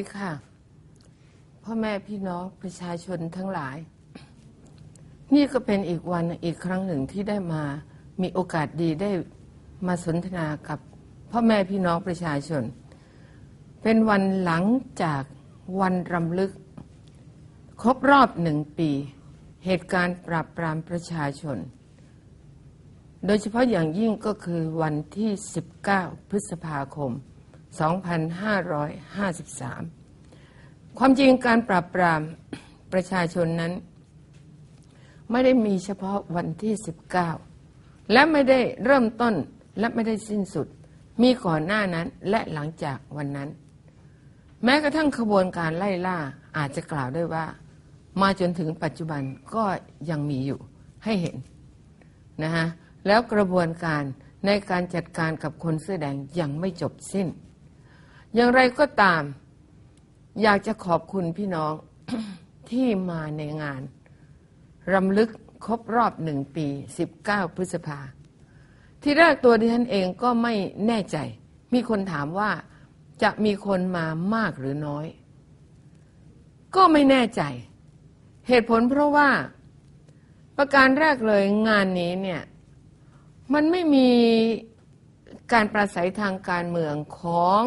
ดีค่ะพ่อแม่พี่น้องประชาชนทั้งหลาย นี่ก็เป็นอีกวันอีกครั้งหนึ่งที่ได้มามีโอกาสดีได้มาสนทนากับพ่อแม่พี่น้องประชาชน เป็นวันหลังจากวันรำลึก ครบรอบหนึ่งปี เหตุการณ์ปราบปรามประชาชน โดยเฉพาะอย่างยิ่งก็คือวันที่ 19 พฤษภาคม 2553 ความจริงการปราบปรามประชาชนนั้น ไม่ได้มีเฉพาะวันที่ 19 และไม่ได้เริ่มต้นและไม่ได้สิ้นสุด มีก่อนหน้านั้นและหลังจากวันนั้น แม้กระทั่งขบวนการไล่ล่าอาจจะกล่าวได้ว่า มาจนถึงปัจจุบันก็ยังมีอยู่ให้เห็นนะฮะแล้วกระบวนการในการจัดการกับคนเสื้อแดงยังไม่จบสิ้น อย่างไรก็ตาม อยากจะขอบคุณพี่น้องที่มาในงานรำลึกครบรอบหนึ่งปี 19 พฤษภา ที่แรกตัวดิฉันเองก็ไม่แน่ใจ มีคนถามว่าจะมีคนมามากหรือน้อย ก็ไม่แน่ใจ เหตุผลเพราะว่าประการแรกเลยงานนี้เนี่ยมันไม่มีการประสัยทางการเมืองของ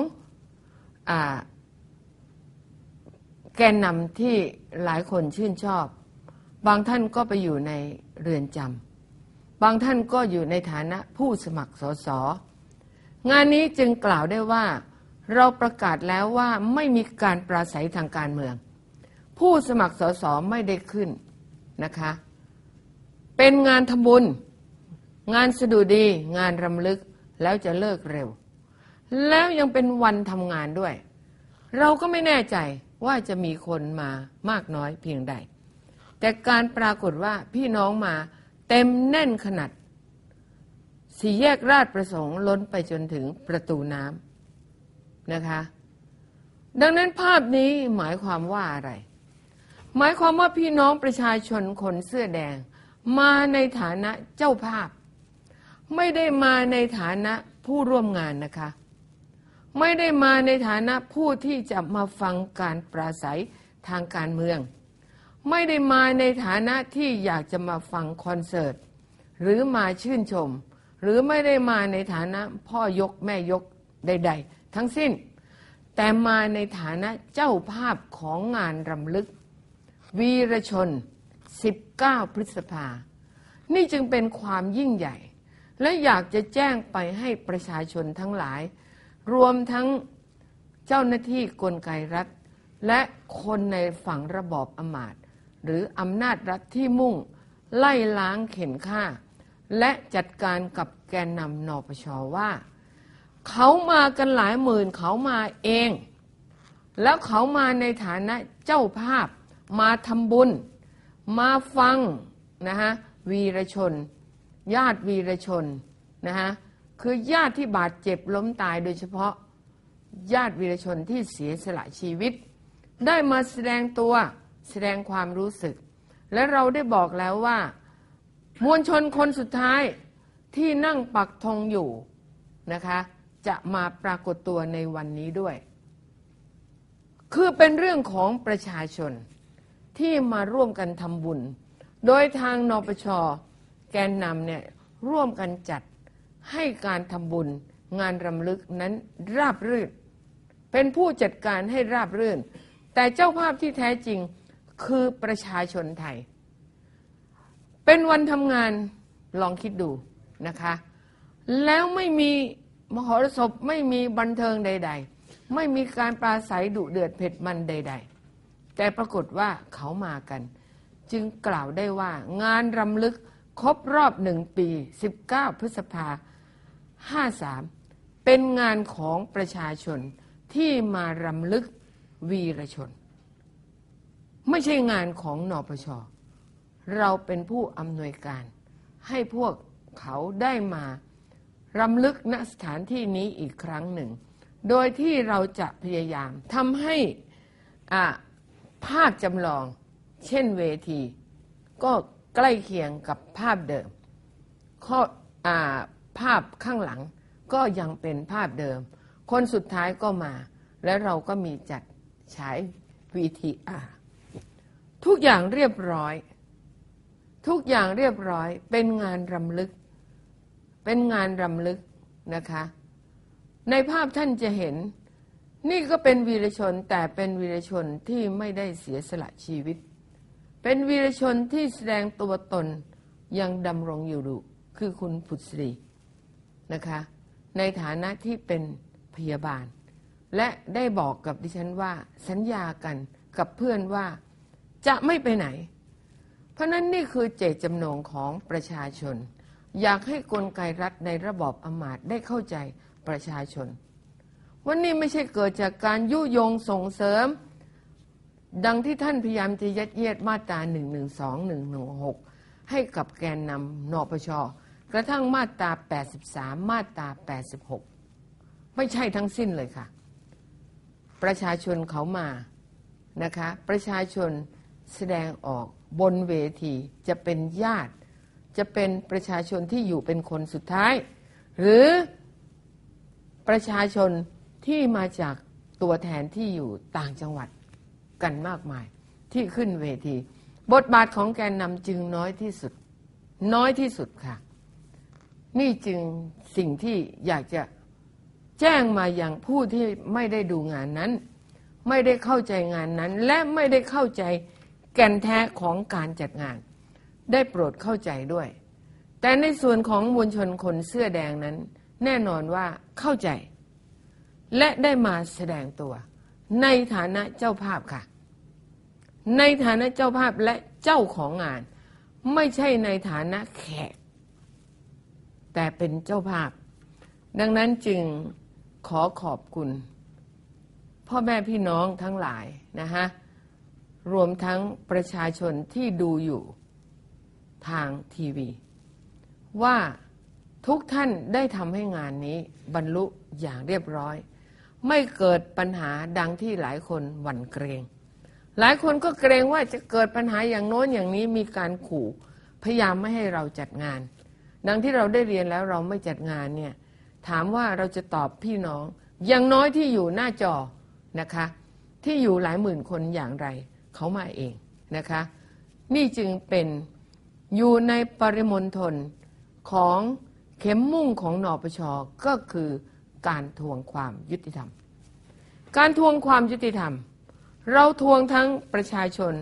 แกนนำที่หลายคนชื่นชอบ บางท่านก็ไปอยู่ในเรือนจำบางท่านก็อยู่ในฐานะผู้สมัครสสงานนี้จึงกล่าวได้ว่า เราประกาศแล้วว่าไม่มีการปราศัยทางการเมือง ผู้สมัครสสไม่ได้ขึ้นนะคะ เป็นงานทำบุญ งานสะดุดีงานรำลึกแล้วจะเลิกเร็ว แล้วยังเป็นวันทำงานด้วย เราก็ไม่แน่ใจว่าจะมีคนมามากน้อยเพียงใด แต่การปรากฏว่าพี่น้องมาเต็มแน่นขนาดสี่แยกราชประสงค์ล้นไปจนถึงประตูน้ำนะคะ ดังนั้นภาพนี้หมายความว่าอะไร หมายความว่าพี่น้องประชาชนคนเสื้อแดง มาในฐานะเจ้าภาพ ไม่ได้มาในฐานะผู้ร่วมงานนะคะ ไม่ได้มาในฐานะผู้ที่จะมาฟังการปราศัยทางการเมือง ไม่ได้มาในฐานะที่อยากจะมาฟังคอนเสิร์ต หรือมาชื่นชม หรือไม่ได้มาในฐานะพ่อยกแม่ยกใด ๆ ทั้งสิ้น แต่มาในฐานะเจ้าภาพของงานรำลึก วีรชน 19 พฤษภา นี่จึงเป็นความยิ่งใหญ่ และอยากจะแจ้งไปให้ประชาชนทั้งหลาย รวมทั้งเจ้าหน้าที่กลไกรัฐ และคนในฝั่งระบอบอำมาตย์หรืออำนาจรัฐที่มุ่งไล่ล้างเข็นฆ่า และจัดการกับแกนนำนปชว่า เขามากันหลายหมื่นเขามาเอง แล้วเขามาในฐานะเจ้าภาพ มาทำบุญ มาฟังนะฮะวีรชน ญาติวีรชนนะฮะ คือญาติที่บาดเจ็บล้มตายโดยเฉพาะญาติวีรชนที่เสียสละชีวิต ได้มาแสดงตัวแสดงความรู้สึก และเราได้บอกแล้วว่า มวลชนคนสุดท้ายที่นั่งปักธงอยู่นะคะ จะมาปรากฏตัวในวันนี้ด้วย คือเป็นเรื่องของประชาชนที่มาร่วมกันทำบุญ โดยทางนปชแกนนำเนี่ยร่วมกันจัด ให้การทำบุญงานรำลึกนั้นราบรื่น เป็นผู้จัดการให้ราบรื่น แต่เจ้าภาพที่แท้จริงคือประชาชนไทย เป็นวันทำงานลองคิดดูนะคะ แล้วไม่มีมหรสพไม่มีบันเทิงใด ๆ ไม่มีการปราศัยดุเดือดเผ็ดมันใด ๆ แต่ปรากฏว่าเขามากัน จึงกล่าวได้ว่างานรำลึกครบรอบหนึ่งปี 19 พฤษภา 53 เป็นงานของประชาชนที่มารำลึกวีรชน ไม่ใช่งานของนอปช เราเป็นผู้อำนวยการ ให้พวกเขาได้มารำลึกณสถานที่นี้อีกครั้งหนึ่ง โดยที่เราจะพยายามทำให้ภาพจำลอง เช่นเวที ก็ใกล้เคียงกับภาพเดิม ข้ออา ภาพข้างหลังก็ยังเป็นภาพเดิม คนสุดท้ายก็มา แล้วเราก็มีจัดฉาย VTR ทุกอย่างเรียบร้อย ทุกอย่างเรียบร้อย เป็นงานรำลึก เป็นงานรำลึกนะคะ ในภาพท่านจะเห็น นี่ก็เป็นวีรชนแต่เป็นวีรชนที่ไม่ได้เสียสละชีวิต เป็นวีรชนที่แสดงตัวตนยังดำรงอยู่ดูคือคุณผุดศรี นะคะ ในฐานะที่เป็นพยาบาล และได้บอกกับดิฉันว่าสัญญากันกับเพื่อนว่าจะไม่ไปไหน เพราะนั้นนี่คือเจตจำนงของประชาชน อยากให้กลไกรัฐในระบอบอำมาตย์ได้เข้าใจประชาชนวันนี้ไม่ใช่เกิดจากการยุยงส่งเสริม ดังที่ท่านพยายามจะยัดเยียดมาตรา112 116 ให้กับแกนนำนปช กระทั่งมาตรา 83 มาตรา 86 ไม่ใช่ทั้งสิ้นเลยค่ะ ประชาชนเขามานะคะ ประชาชนแสดงออกบนเวทีจะเป็นญาติ จะเป็นประชาชนที่อยู่เป็นคนสุดท้าย หรือประชาชนที่มาจากตัวแทนที่อยู่ต่างจังหวัดกันมากมาย ที่ขึ้นเวที บทบาทของแกนนำจึงน้อยที่สุด น้อยที่สุดค่ะ นี่จึงสิ่งที่อยากจะแจ้งมาอย่างผู้ที่ไม่ได้ดูงานนั้น ไม่ได้เข้าใจงานนั้น และไม่ได้เข้าใจแก่นแท้ของการจัดงาน ได้โปรดเข้าใจด้วย แต่ในส่วนของมวลชนคนเสื้อแดงนั้น แน่นอนว่าเข้าใจ และได้มาแสดงตัว ในฐานะเจ้าภาพค่ะ ในฐานะเจ้าภาพและเจ้าของงาน ไม่ใช่ในฐานะแขก แต่เป็นเจ้าภาพ ดังนั้นจึงขอขอบคุณ พ่อแม่พี่น้องทั้งหลายนะฮะรวมทั้งประชาชนที่ดูอยู่ทางทีวี ว่าทุกท่านได้ทำให้งานนี้บรรลุอย่างเรียบร้อย ไม่เกิดปัญหาดังที่หลายคนหวั่นเกรง หลายคนก็เกรงว่าจะเกิดปัญหาอย่างโน้นอย่างนี้มีการขู่ พยายามไม่ให้เราจัดงาน ดังที่เราได้เรียนแล้วเราไม่จัดงานเนี่ยถามว่าเราจะตอบพี่น้องอย่างน้อยที่อยู่หน้าจอนะคะ ที่อยู่หลายหมื่นคนอย่างไร เขามาเองนะคะ นี่จึงเป็นอยู่ในปริมณฑลของเข็มมุ่งของนอปชก็คือการทวงความยุติธรรม การทวงความยุติธรรม เราทวงทั้งประชาชน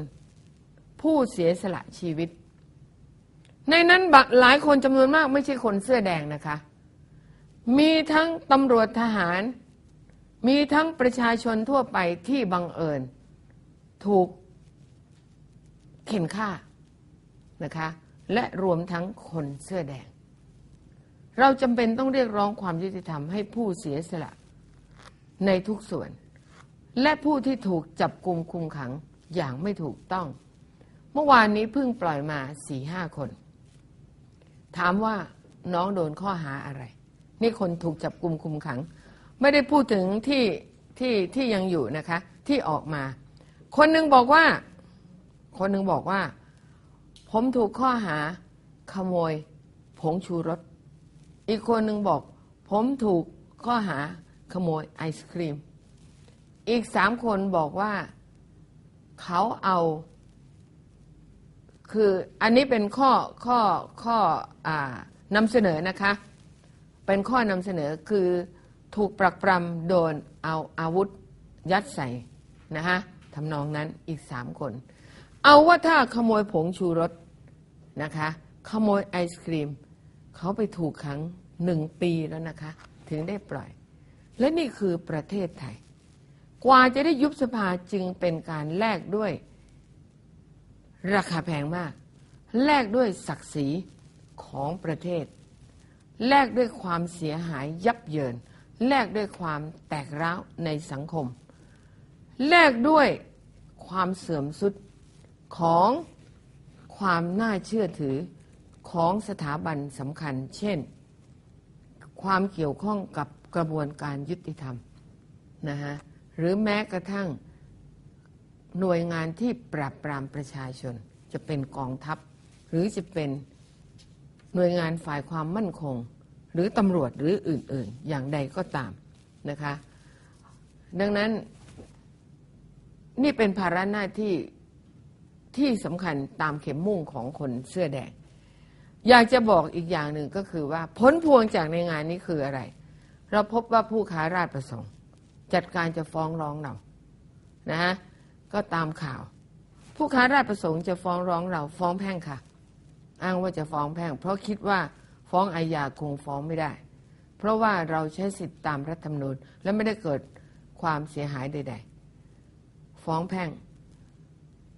ผู้เสียสละชีวิต ในนั้นบะหลายคนจำนวนมากไม่ใช่คนเสื้อแดงนะคะ มีทั้งตำรวจทหาร มีทั้งประชาชนทั่วไปที่บังเอิญ ถูกเข็นฆ่านะคะ และรวมทั้งคนเสื้อแดง เราจำเป็นต้องเรียกร้องความยุติธรรมให้ผู้เสียสละในทุกส่วน และผู้ที่ถูกจับกลุมคุมขังอย่างไม่ถูกต้อง เมื่อวานนี้เพิ่งปล่อยมาสี่ห้าคน ถามว่าน้องโดนข้อหาอะไร นี่คนถูกจับกลุ่มคุมขัง ไม่ได้พูดถึงที่ที่ที่ยังอยู่นะคะ ที่ออกมา คนหนึ่งบอกว่า คนหนึ่งบอกว่า ผมถูกข้อหาขโมย ผงชูรสอีกคนหนึ่งบอก ผมถูกข้อหาขโมยไอศครีม อีกสามคนบอกว่า เขาเอา คืออันนี้เป็นข้อข้อข้ออนำเสนอนะคะ เป็นข้อนำเสนอคือถูกปรักปรำโดนเอาอาวุธยัดใส่นะฮะทำนองนั้นอีกสามคน เอาว่าถ้าขโมยผงชูรสนะคะ ขโมยไอศครีม เขาไปถูกขังหนึ่งปีแล้วนะคะ ถึงได้ปล่อย และนี่คือประเทศไทย กว่าจะได้ยุบสภาจึงเป็นการแลกด้วย ราคาแพงมาก แลกด้วยศักดิ์ศรีของประเทศ แลกด้วยความเสียหายยับเยิน แลกด้วยความแตกร้าวในสังคม แลกด้วยความเสื่อมสุดของความน่าเชื่อถือของสถาบันสำคัญ เช่น ความเกี่ยวข้องกับกระบวนการยุติธรรมนะฮะหรือแม้กระทั่ง หน่วยงานที่ปราบปรามประชาชน จะเป็นกองทัพ หรือจะเป็นหน่วยงานฝ่ายความมั่นคง หรือตำรวจหรืออื่น ๆ อย่างใดก็ตามนะคะ ดังนั้นนี่เป็นภาระหน้าที่ที่สำคัญตามเข็มมุ่งของคนเสื้อแดง อยากจะบอกอีกอย่างหนึ่งก็คือว่าผลพวงจากในงานนี้คืออะไร เราพบว่าผู้ค้าราชประสงค์ จัดการจะฟ้องร้องเรานะฮะ ก็ตามข่าว ผู้ค้าราชประสงค์จะฟ้องร้องเราฟ้องแพ่งค่ะ อ้างว่าจะฟ้องแพ่ง เพราะคิดว่าฟ้องอาญาคงฟ้องไม่ได้ เพราะว่าเราใช้สิทธิตามรัฐธรรมนูญและไม่ได้เกิดความเสียหายใด ๆ ฟ้องแพ่ง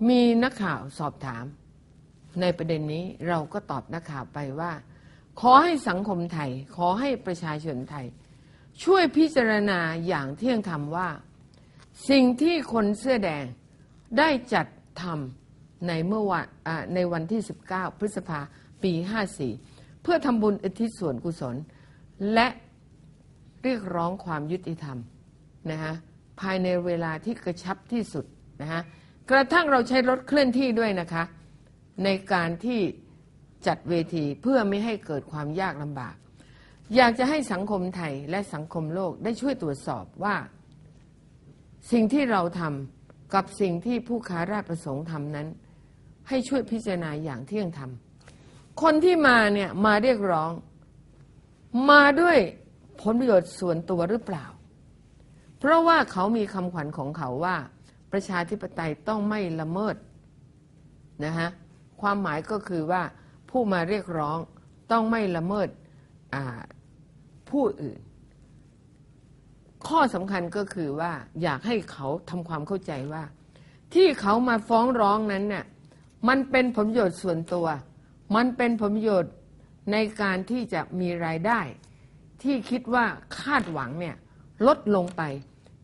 มีนักข่าวสอบถาม ในประเด็นนี้เราก็ตอบนักข่าวไปว่า ขอให้สังคมไทย ขอให้ประชาชนไทย ช่วยพิจารณาอย่างเที่ยงธรรมว่า สิ่งที่คนเสื้อแดง ได้จัดทำในเมื่อวันอ่าในวันที่ 19 พฤษภาปี 54 เพื่อทำบุญอุทิศส่วนกุศล และเรียกร้องความยุติธรรมนะฮะภายในเวลาที่กระชับที่สุดนะฮะกระทั่งเราใช้รถเคลื่อนที่ด้วยนะคะ ในการที่จัดเวทีเพื่อไม่ให้เกิดความยากลำบาก อยากจะให้สังคมไทยและสังคมโลกได้ช่วยตรวจสอบว่า สิ่งที่เราทำ กับสิ่งที่ผู้ค้าราชประสงค์ทำนั้น ให้ช่วยพิจารณาอย่างเที่ยงธรรมคนที่มาเนี่ยมาเรียกร้อง มาด้วยผลประโยชน์ส่วนตัวหรือเปล่า เพราะว่าเขามีคำขวัญของเขาว่า ประชาธิปไตยต้องไม่ละเมิดนะฮะความหมายก็คือว่าผู้มาเรียกร้องต้องไม่ละเมิดผู้อื่น ข้อสำคัญก็คือว่าอยากให้เขาทำความเข้าใจว่า ที่เขามาฟ้องร้องนั้นเนี่ยมันเป็นผลประโยชน์ส่วนตัว มันเป็นผลประโยชน์ในการที่จะมีรายได้ ที่คิดว่าคาดหวังเนี่ยลดลงไป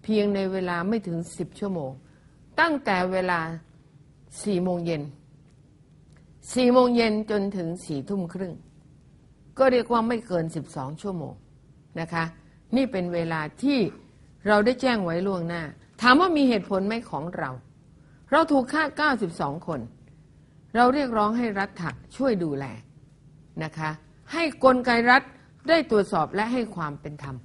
เพียงในเวลาไม่ถึง10ชั่วโมง ตั้งแต่เวลา4โมงเย็น4โมงเย็นจนถึง4ทุ่มครึ่ง ก็เรียกว่าไม่เกิน12ชั่วโมงนะคะ นี่เป็นเวลาที่เราได้แจ้งไว้ล่วงหน้า ถามว่ามีเหตุผลไหมของเรา เราถูกฆ่า 92 คน เราเรียกร้องให้รัฐช่วยดูแลนะคะ ให้กลไกรัฐได้ตรวจสอบและให้ความเป็นธรรม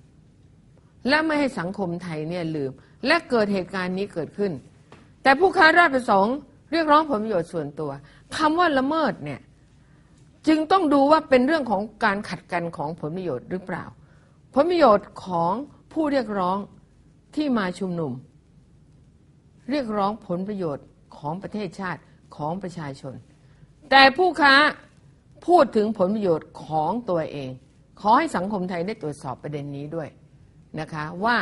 และไม่ให้สังคมไทยเนี่ยลืม และเกิดเหตุการณ์นี้เกิดขึ้น แต่ผู้ค้าราชประสงค์เรียกร้องผลประโยชน์ส่วนตัวคำว่าละเมิดเนี่ยจึงต้องดูว่าเป็นเรื่องของการขัดกันของผลประโยชน์หรือเปล่า ผลประโยชน์ของผู้เรียกร้องที่มาชุมนุม เรียกร้องผลประโยชน์ของประเทศชาติของประชาชน แต่ผู้ค้าพูดถึงผลประโยชน์ของตัวเอง ขอให้สังคมไทยได้ตรวจสอบประเด็นนี้ด้วยนะคะว่า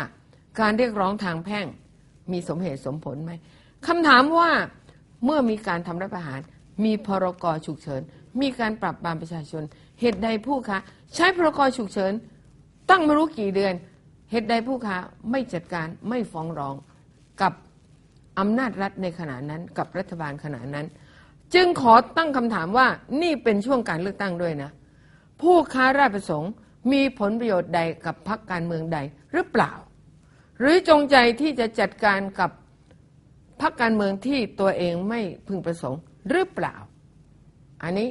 การเรียกร้องทางแพ่งมีสมเหตุสมผลไหมคำถามว่าเมื่อมีการทำรัฐประหาร มีพรกฉุกเฉิน มีการปรับปรามประชาชน เหตุใดผู้ค้าใช้พรกฉุกเฉิน ตั้งไม่รู้กี่เดือนเหตุใดผู้ค้าไม่จัดการไม่ฟ้องร้องกับอำนาจรัฐในขณะนั้น กับรัฐบาลขณะนั้น จึงขอตั้งคำถามว่านี่เป็นช่วงการเลือกตั้งด้วยนะ ผู้ค้าราชประสงค์มีผลประโยชน์ใดกับพรรคการเมืองใดหรือเปล่า หรือจงใจที่จะจัดการกับพรรคการเมืองที่ตัวเองไม่พึงประสงค์หรือเปล่า อันนี้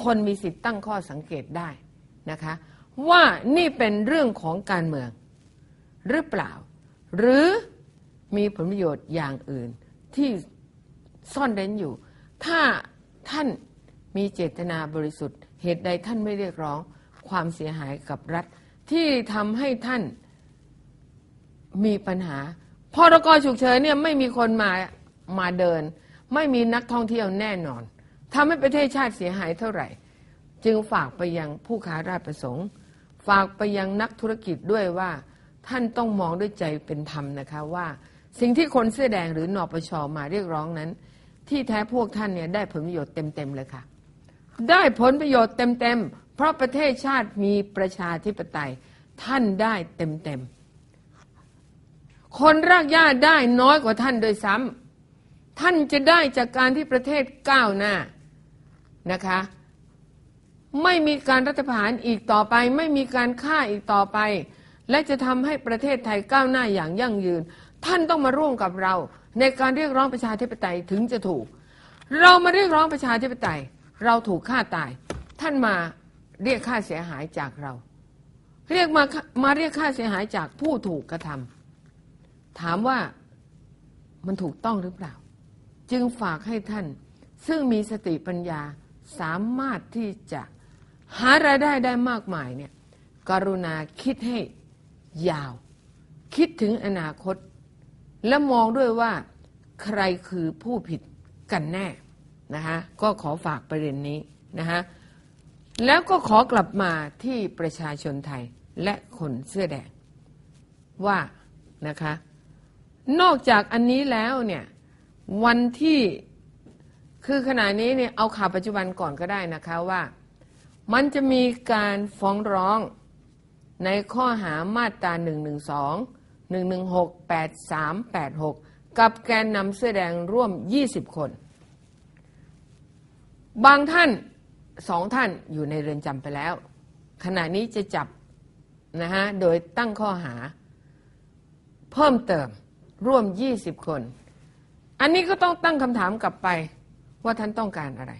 คนมีสิทธิ์ตั้งข้อสังเกตได้นะคะ ว่านี่เป็นเรื่องของการเมือง หรือเปล่า หรือมีผลประโยชน์อย่างอื่นที่ซ่อนเร้นอยู่ ถ้าท่านมีเจตนาบริสุทธิ์ เหตุใดท่านไม่เรียกร้องความเสียหายกับรัฐ ที่ทำให้ท่านมีปัญหาพรกฉุกเฉินเนี่ยไม่มีคนมามาเดิน ไม่มีนักท่องเที่ยวแน่นอนทำให้ประเทศชาติเสียหายเท่าไหร่ จึงฝากไปยังผู้ค้าราชประสงค์ ฝากไปยังนักธุรกิจด้วยว่า ท่านต้องมองด้วยใจเป็นธรรมนะคะว่า สิ่งที่คนเสื้อแดงหรือนอปชมาเรียกร้องนั้น ที่แท้พวกท่านเนี่ยได้ผลประโยชน์เต็มๆเลยค่ะ ได้ผลประโยชน์เต็มๆเพราะประเทศชาติมีประชาธิปไตย ท่านได้เต็มๆคนรากหญ้าได้น้อยกว่าท่านโดยซ้ำท่านจะได้จากการที่ประเทศก้าวหน้านะคะ ไม่มีการรัฐประหารอีกต่อไป ไม่มีการฆ่าอีกต่อไป และจะทำให้ประเทศไทยก้าวหน้าอย่างยั่งยืน ท่านต้องมาร่วมกับเรา ในการเรียกร้องประชาธิปไตยถึงจะถูก เรามาเรียกร้องประชาธิปไตย เราถูกฆ่าตาย ท่านมาเรียกค่าเสียหายจากเรา เรียกมามาเรียกค่าเสียหายจากผู้ถูกกระทำถามว่ามันถูกต้องหรือเปล่า จึงฝากให้ท่านซึ่งมีสติปัญญาสามารถที่จะ หารายได้ได้มากมายเนี่ยกรุณาคิดให้ยาว คิดถึงอนาคต และมองด้วยว่าใครคือผู้ผิดกันแน่นะคะก็ขอฝากประเด็นนี้นะคะแล้วก็ขอกลับมาที่ประชาชนไทยและคนเสื้อแดง ว่านะคะนอกจากอันนี้แล้วเนี่ยวันที่คือขณะนี้เนี่ยเอาข่าวปัจจุบันก่อนก็ได้นะคะว่า มันจะมีการฟ้องร้องในข้อหามาตรา 112 116 8386 กับแกนนำเสื้อแดงร่วม 20 คน บางท่านสองท่านอยู่ในเรือนจำไปแล้ว ขณะนี้จะจับนะฮะโดยตั้งข้อหา เพิ่มเติมร่วม 20 คน อันนี้ก็ต้องตั้งคำถามกลับไปว่าท่านต้องการอะไร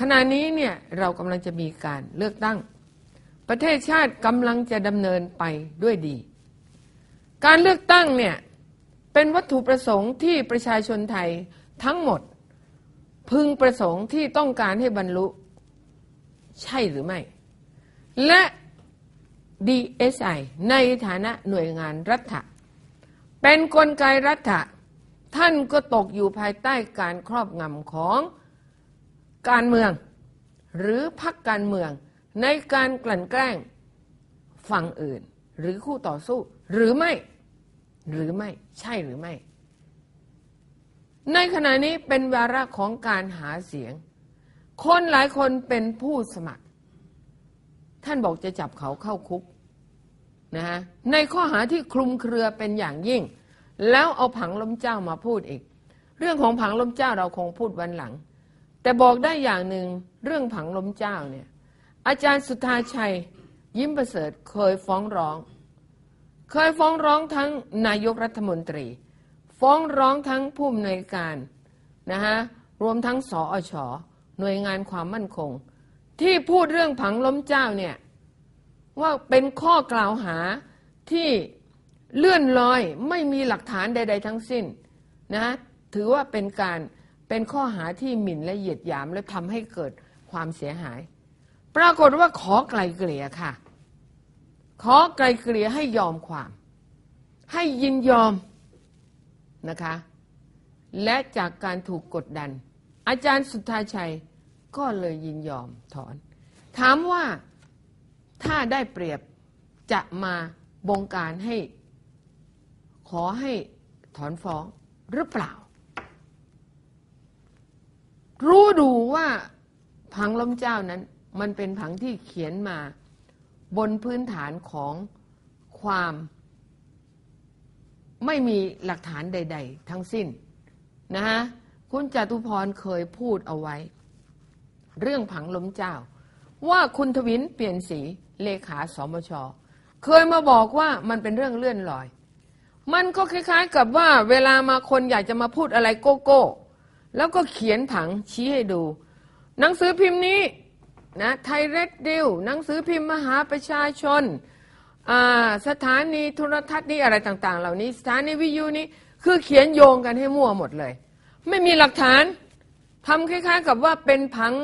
ขณะนี้เนี่ยเรากำลังจะมีการเลือกตั้ง ประเทศชาติกำลังจะดำเนินไปด้วยดี การเลือกตั้งเนี่ยเป็นวัตถุประสงค์ที่ประชาชนไทยทั้งหมด พึงประสงค์ที่ต้องการให้บรรลุ ใช่หรือไม่ และ DSI ในฐานะหน่วยงานรัฐะเป็นนกลไกรัฐะท่านก็ตกอยู่ภายใต้การครอบงำของ การเมือง หรือพรรคการเมือง ในการกลั่นแกล้งฝั่งอื่น หรือคู่ต่อสู้ หรือไม่ หรือไม่ใช่หรือไม่ ในขณะนี้เป็นวาระของการหาเสียง คนหลายคนเป็นผู้สมัคร ท่านบอกจะจับเขาเข้าคุกนะฮะในข้อหาที่คลุมเครือเป็นอย่างยิ่ง แล้วเอาผังล้มเจ้ามาพูดอีก เรื่องของผังล้มเจ้าเราคงพูดวันหลัง แต่บอกได้อย่างหนึ่งเรื่องผังล้มเจ้าเนี่ยอาจารย์สุธาชัย ยิ้มประเสริฐเคยฟ้องร้อง เคยฟ้องร้องทั้งนายกรัฐมนตรี ฟ้องร้องทั้งผู้อำนวยการนะฮะรวมทั้งสออชหน่วยงานความมั่นคง ที่พูดเรื่องผังล้มเจ้าเนี่ยว่าเป็นข้อกล่าวหาที่เลื่อนลอยไม่มีหลักฐานใด ๆ ทั้งสิ้นนะถือว่าเป็นการ เป็นข้อหาที่หมิ่นและเหยียดหยามและทำให้เกิดความเสียหาย ปรากฏว่าขอไกลเกลี่ยค่ะ ขอไกลเกลี่ยให้ยอมความ ให้ยินยอมนะคะ และจากการถูกกดดัน อาจารย์สุทธาชัยก็เลยยินยอมถอน ถามว่าถ้าได้เปรียบจะมาบงการให้ ขอให้ถอนฟ้องหรือเปล่า รู้ดูว่าผังล้มเจ้านั้น มันเป็นผังที่เขียนมาบนพื้นฐานของความไม่มีหลักฐานใด ๆ ทั้งสิ้นนะฮะคุณจตุพรเคยพูดเอาไว้ เรื่องผังล้มเจ้า ว่าคุณทวินเปลี่ยนสีเลขาสมช เคยมาบอกว่ามันเป็นเรื่องเลื่อนลอย มันก็คล้าย ๆ กับว่าเวลามาคนอยากจะมาพูดอะไรโกโก้ แล้วก็เขียนผังชี้ให้ดู หนังสือพิมพ์นี้นะไทยเรดดิวหนังสือพิมพ์มหาประชาชน สถานีโทรทัศน์นี่อะไรต่าง ๆ เหล่านี้ สถานีวิทยุนี้คือเขียนโยงกันให้มั่วหมดเลย ไม่มีหลักฐานทำคล้าย ๆ กับว่าเป็นผัง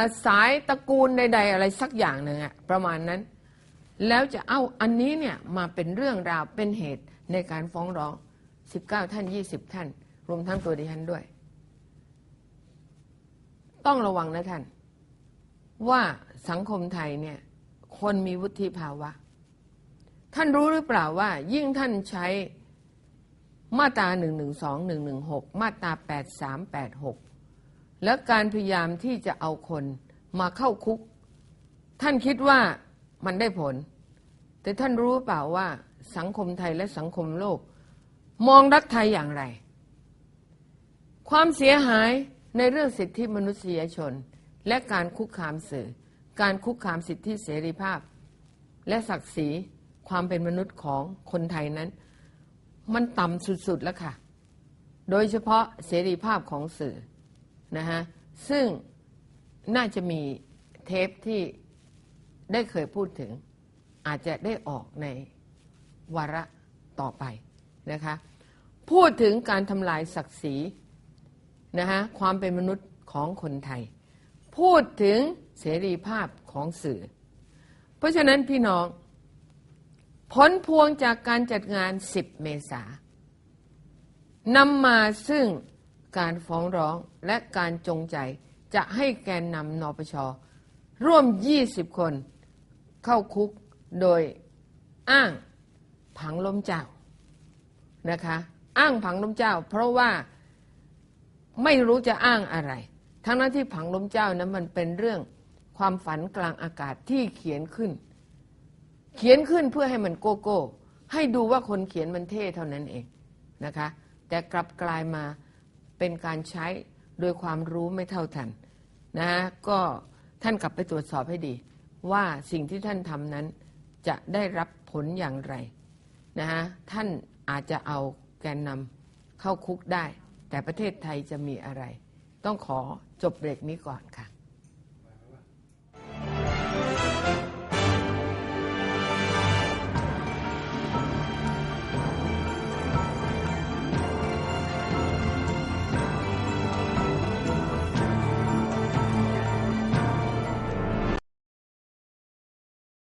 าสายตระกูลใด ๆ อะไรสักอย่างหนึ่งอะประมาณนั้น แล้วจะเอาอันนี้เนี่ยมาเป็นเรื่องราวเป็นเหตุในการฟ้องร้อง 19 ท่าน 20 ท่าน รวมทั้งตัวดิฉันด้วย ต้องระวังนะท่าน ว่าสังคมไทยเนี่ยคนมีวุฒิภาวะ ท่านรู้หรือเปล่าว่า ยิ่งท่านใช้มาตรา 112 116 มาตรา 8386 และการพยายามที่จะเอาคนมาเข้าคุก ท่านคิดว่ามันได้ผล แต่ท่านรู้หรือเปล่าว่าสังคมไทยและสังคมโลก มองรัฐไทยอย่างไร ความเสียหาย ในเรื่องสิทธิมนุษยชน และการคุกคามสื่อ การคุกคามสิทธิเสรีภาพ และศักดิ์ศรีความเป็นมนุษย์ของคนไทยนั้น มันต่ำสุด ๆ แล้วค่ะ โดยเฉพาะเสรีภาพของสื่อนะฮะซึ่งน่าจะมีเทปที่ได้เคยพูดถึง อาจจะได้ออกในวาระต่อไปนะคะ พูดถึงการทำลายศักดิ์ศรี นะฮะความเป็นมนุษย์ของคนไทย พูดถึงเสรีภาพของสื่อ เพราะฉะนั้นพี่น้อง ผลพวงจากการจัดงาน 10 เมษานำมาซึ่งการฟ้องร้องและการจงใจจะให้แกนนำนปช ร่วม 20 คนเข้าคุกโดยอ้างผังล้มเจ้านะคะ อ้างผังล้มเจ้า เพราะว่า ไม่รู้จะอ้างอะไร ทั้งนั้นที่ผังล้มเจ้านั้นมันเป็นเรื่องความฝันกลางอากาศที่เขียนขึ้น เขียนขึ้นเพื่อให้มันโกโก้ ให้ดูว่าคนเขียนมันเท่เท่านั้นเองนะคะ แต่กลับกลายมาเป็นการใช้โดยความรู้ไม่เท่าทันนะฮะก็ท่านกลับไปตรวจสอบให้ดี ว่าสิ่งที่ท่านทำนั้นจะได้รับผลอย่างไรนะฮะท่านอาจจะเอาแกนนำเข้าคุกได้ แต่ประเทศไทยจะมีอะไร ต้องขอจบเบรกนี้ก่อนค่ะ